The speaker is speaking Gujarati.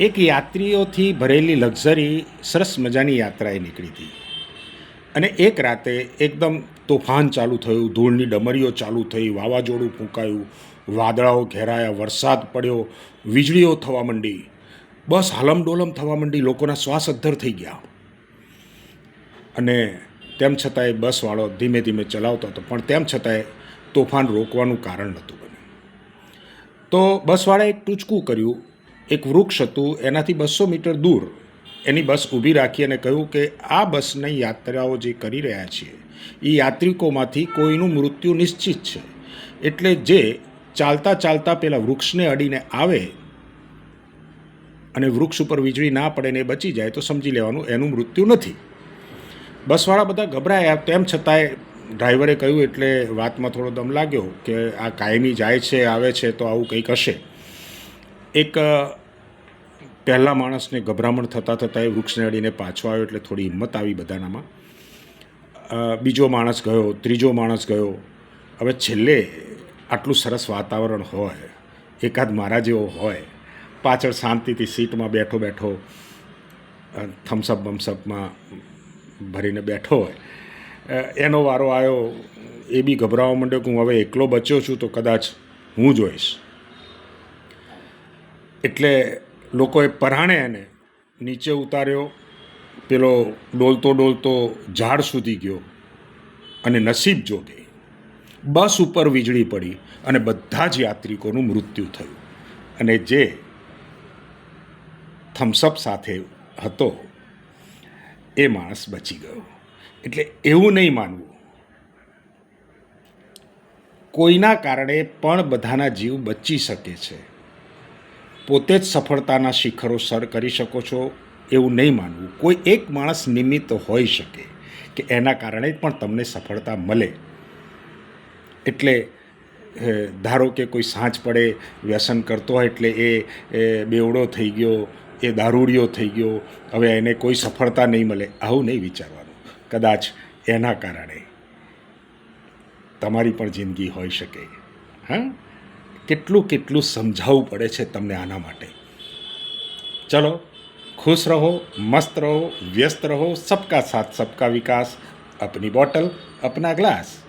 એક યાત્રીઓથી ભરેલી લક્ઝરી સરસ મજાની યાત્રાએ નીકળી હતી અને એક રાતે એકદમ તોફાન ચાલુ થયું, ધૂળની ડમરીઓ ચાલુ થઈ, વાવાઝોડું ફૂંકાયું, વાદળાઓ ઘેરાયા, વરસાદ પડ્યો, વીજળીઓ થવા માંડી, બસ હાલમડોલમ થવા માંડી, લોકોના શ્વાસ અદ્ધર થઈ ગયા. અને તેમ છતાંય બસવાળો ધીમે ધીમે ચલાવતો હતો, પણ તેમ છતાંય તોફાન રોકવાનું કારણ નહોતું બન્યું. તો બસવાળાએ ટૂચકું કર્યું એક વૃક્ષ હતું, એનાથી બસો મીટર દૂર. એની બસ ઊભી રાખી અને કહ્યું કે, આ બસની યાત્રાઓ જે કરી રહ્યા છીએ એ યાત્રિકોમાંથી કોઈનું મૃત્યુ નિશ્ચિત છે. એટલે જે ચાલતા ચાલતા પેલા વૃક્ષને અડીને આવે અને વૃક્ષ ઉપર વીજળી ના પડે ને બચી જાય, તો સમજી લેવાનું, એનું મૃત્યુ નથી. બસવાળા બધા ગભરાયા, તેમ છતાંય ડ્રાઈવરે કહ્યું, એટલે વાતમાં થોડો દમ લાગ્યો કે આ કાયમી જાય છે, આવે છે, તો આવું કંઈક હશે. એક પહેલાં માણસને ગભરામણ થતાં થતાં એ વૃક્ષને અડીને પાછો આવ્યો એટલે થોડી હિંમત આવી બધાનામાં. બીજો માણસ ગયો, ત્રીજો માણસ ગયો. હવે છેલ્લે આટલું સરસ વાતાવરણ હોય, એકાદ મારા જેવો હોય, પાછળ શાંતિથી સીટમાં બેઠો બેઠો થમ્સઅપ બમ્સઅપમાં ભરીને બેઠો હોય એનો વારો આવ્યો, એ બી ગભરાવા માંડ્યો કે હું હવે એકલો બચ્યો છું તો કદાચ હું જોઈશ. એટલે લોકોએ પરાણે એને નીચે ઉતાર્યો, પેલો ડોલતો ડોલતો ઝાડ સુધી ગયો અને નસીબ જોગે બસ ઉપર વીજળી પડી અને બધા જ યાત્રિકોનું મૃત્યુ થયું. અને જે થમ્સઅપ સાથે હતો, એ માણસ બચી ગયો. એટલે એવું નહીં માનવું. કોઈના કારણે પણ બધાના જીવ બચી શકે છે. પોતે જ સફળતાના શિખરો સર કરી શકો છો એવું નહીં માનવું. કોઈ એક માણસ નિમિત્ત હોઈ શકે કે એના કારણે પણ તમને સફળતા મળે. એટલે ધારો કે કોઈ સાંજ પડે, વ્યસન કરતો હોય એટલે એ બેવડો થઈ ગયો, એ દારૂડિયો થઈ ગયો, હવે એને કોઈ સફળતા નહીં મળે, આવું નહીં વિચારવાનું. કદાચ એના કારણે તમારી પણ જિંદગી હોઈ શકે. હા? કેટલું કેટલું સમજાવવું પડે છે તમને આના માટે. ચલો, ખુશ રહો, મસ્ત રહો, વ્યસ્ત રહો, સબકા સાથ, સબકા વિકાસ. અપની બોટલ, અપના ગ્લાસ.